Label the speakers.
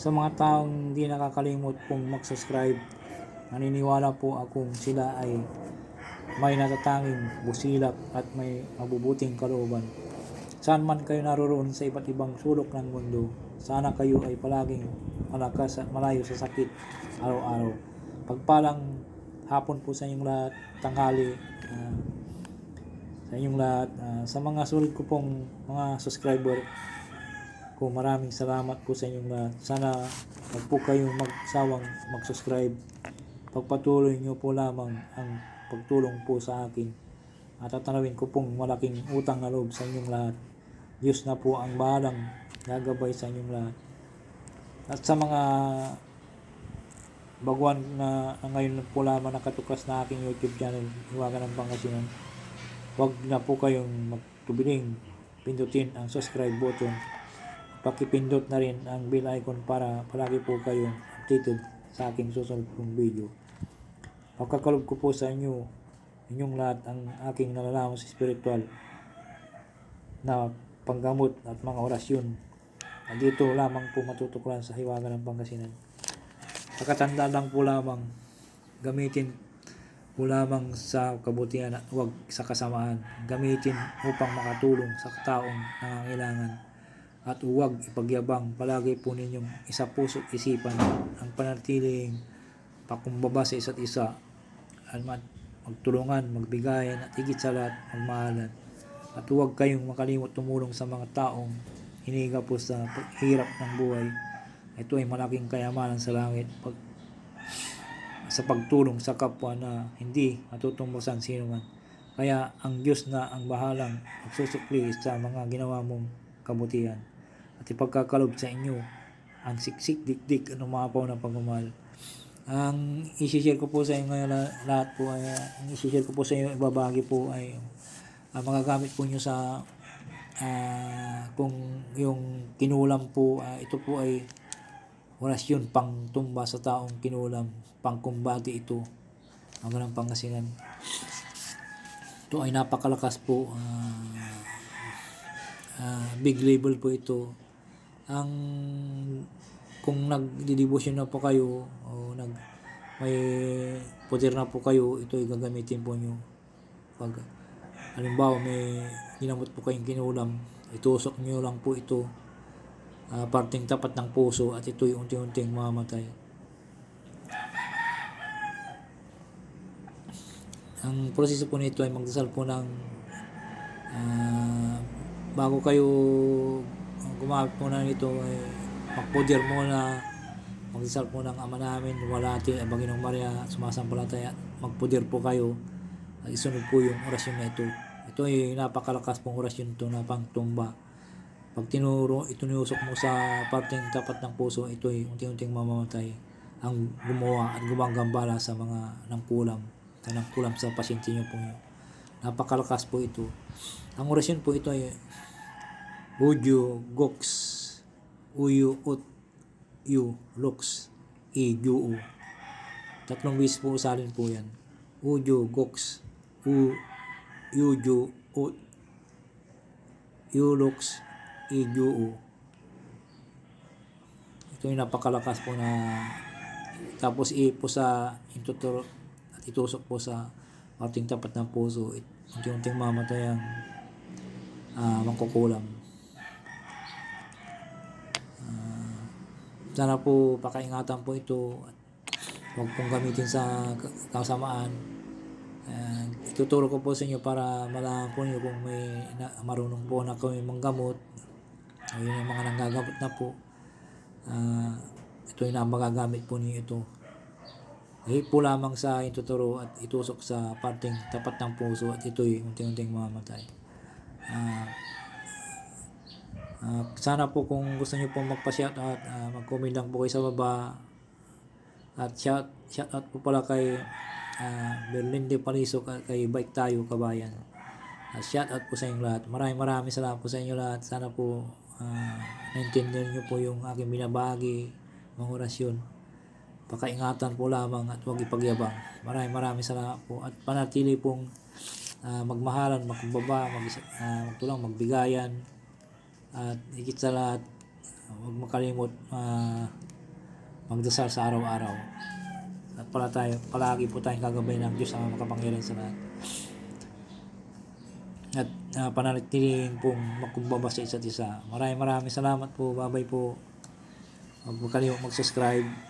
Speaker 1: Sa mga taong hindi nakakalimot pong mag-subscribe, naniniwala po akong sila ay may natatanging busilak at may mabubuting kalooban. Saan man kayo naroon sa iba't ibang sulok ng mundo, sana kayo ay palaging malakas at malayo sa sakit araw-araw. Pagpalang hapon po sa inyong lahat, tanghali, ah, sa inyong lahat. Ah, sa mga sulit ko pong mga subscriber ko, maraming salamat po sa inyong lahat. Sana wag po kayong magsawang mag-subscribe. Pagpatuloy nyo po lamang ang pagtulong po sa akin. At tatanawin ko pong malaking utang na loob sa inyong lahat. Diyos na po ang bahalang gagabay sa inyong lahat. At sa mga baguhan na, ngayon po lamang nakatukas na aking YouTube channel, Iwagan ng Pangasinan, huwag na po kayong magtubiling pindutin ang subscribe button. Pakipindot na rin ang bell icon para palagi po kayong updated sa aking susunod kong video. Pagkakalob ko po sa inyo, inyong lahat ang aking nalalaman sa spiritual na panggamot at mga orasyon. At dito lamang po matutuklasan sa hiwaga ng Pangasinan. Pagkatanda lang po lamang, gamitin po lamang sa kabutihan at huwag sa kasamaan. Gamitin upang makatulong sa taong nangangailangan. At huwag ipagyabang palagi po ninyong isa puso isipan ang panatiling pakumbaba sa isa't isa at mag- magtulungan, magbigayan at higit sa lahat magmahalan. At huwag kayong makalimot tumulong sa mga taong hiniga po sa hirap ng buhay. Ito ay malaking kayamanan sa langit pag, sa pagtulong sa kapwa na hindi matutumbasan sino man. Kaya ang Diyos na ang bahalang magsusukli sa mga ginawa mong kabutihan at ipagkakalob sa inyo ang siksik dikdik at umapaw na pagmamahal. Ang isi-share ko po sa inyo ngayon la- lahat po ay ang isi-share ko po sa inyo ibabagi po ay ang magagamit po nyo sa ah, kung yung kinulam po ah, ito po ay orasyon pang tumba sa taong kinulam pang kumbati ito ang ganang pangasinan ito ay napakalakas po ah, ah, big label po ito ang kung nagdidibusyon na po kayo o nag may poder na po kayo ito ay gagamitin po nyo. Pag halimbawa may ginamot po kayong kinulam itusok nyo lang po ito. Ah, parting tapat ng puso at ito'y unti-unting mamamatay ang proseso po nito ay magdasal po ng ah, bago kayo gumamit po na nito ay magpoder muna magdasal po ng ama namin walati ang Panginoong Maria sumasampalataya magpoder po kayo. At isunod po yung orasyon na ito. Ito ay napakalakas pong orasyon ito na pangtumba. Pag tinuro itunusok mo sa parteng tapat ng puso ito ay unti-unting mamamatay ang gumawa at gumagambala sa mga nangkulam sa nangkulam sa pasyente nyo po napakalakas po ito. Ang orasyon po ito ay Uju, Gox, Uyu, Ut, Yu, Lux, I, Yu. Tatlong beses po usalin po yan. Uju, Gox, U, Yuju, Ut, Yu, Lux, I, Yu. Ito yung napakalakas po na tapos i po sa intuturo at itusok po sa parting tapat ng puso. Unti-unting mamatay ang ah, mangkukulam. Sana po pakaingatan po ito at huwag pong gamitin sa ka- kasamaan. And ituturo ko po sa inyo para malaman po niyo kung may na, marunong po na kami manggamot o yun yung mga nanggagamot na po. Ah, ito yung magagamit po niyo ito. Eh po lamang sa ituturo at itusok sa parting tapat ng puso at ito'y unti-unting mamamatay. Ah, Ah, sana po kung gusto niyo po magpa-shoutout, uh, mag-comment lang po kayo sa baba. At shout, shoutout po pala kay uh, Berlin de Palisok at kay Bike Tayo Kabayan. At shoutout po sa inyong lahat. Maraming maraming salamat po sa inyo lahat. Sana po uh, naintindihan niyo po yung aking binabagi, mga orasyon. Pakaingatan po lamang at huwag ipagyabang. Maraming maraming salamat po. At panatili pong ah, magmahalan, magkumbaba, mag, ah, magtulang, magbigayan, at higit sa lahat huwag makalimot ah, magdasal sa araw-araw. At pala tayo, palagi po tayong gagabay ng Diyos ang makapangyarihan sa lahat. At uh, pananatiling pong magkumbaba sa isa't isa. Maraming maraming salamat po. Babay po. Huwag mo kalimot mag-subscribe.